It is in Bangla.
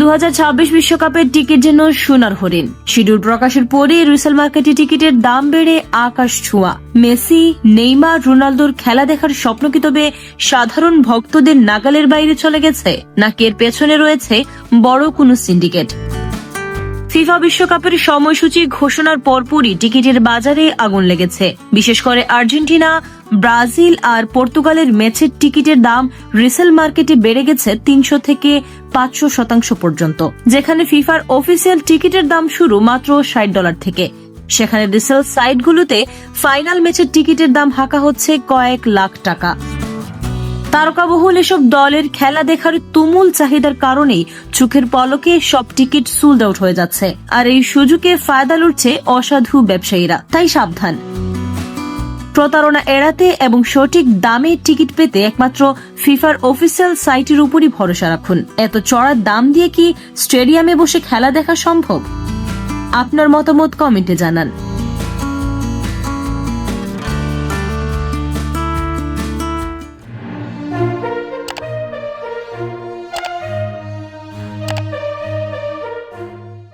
দু বিশ্বকাপের টিকিট যেন সোনার হরিণ। শিডিউল প্রকাশের পরে রিসেল মার্কেটে টিকিটের দাম বেড়ে আকাশ ছোঁয়া। মেসি, নেইমার, রোনালদোর খেলা দেখার স্বপ্ন কি তবে সাধারণ ভক্তদের নাগালের বাইরে চলে গেছে, নাকি এর পেছনে রয়েছে বড় কোনো সিন্ডিকেট? ফিফা বিশ্বকাপের সময়সূচি ঘোষণার পরপরই টিকিটের বাজারে আগুন লেগেছে। বিশেষ করে আর্জেন্টিনা ব্রাজিল আর পর্তুগালের ম্যাচের টিকিটের দাম রিসেল মার্কেটে বেড়ে গেছে তিনশো থেকে পাঁচশো শতাংশ পর্যন্ত। যেখানে ফিফার অফিসিয়াল টিকিটের দাম শুরু মাত্র ষাট ডলার থেকে। সেখানে রিসেল সাইটগুলোতে ফাইনাল ম্যাচের টিকিটের দাম হাঁকা হচ্ছে কয়েক লাখ টাকা। তারকাবহুল এসব দলের খেলা দেখার তুমুল চাহিদার কারণেই চোখের পলকে সব টিকিট সোল্ড আউট হয়ে যাচ্ছে। আর এই সুযোগে ফায়দা লুটছে অসাধু ব্যবসায়ীরা। তাই সাবধান। প্রতারণা এড়াতে এবং সঠিক দামে টিকিট পেতে একমাত্র ফিফার অফিসিয়াল সাইটের উপরই ভরসা রাখুন। এত চড়ার দাম দিয়ে কি স্টেডিয়ামে বসে খেলা দেখা সম্ভব? আপনার মতামত কমেন্টে জানান।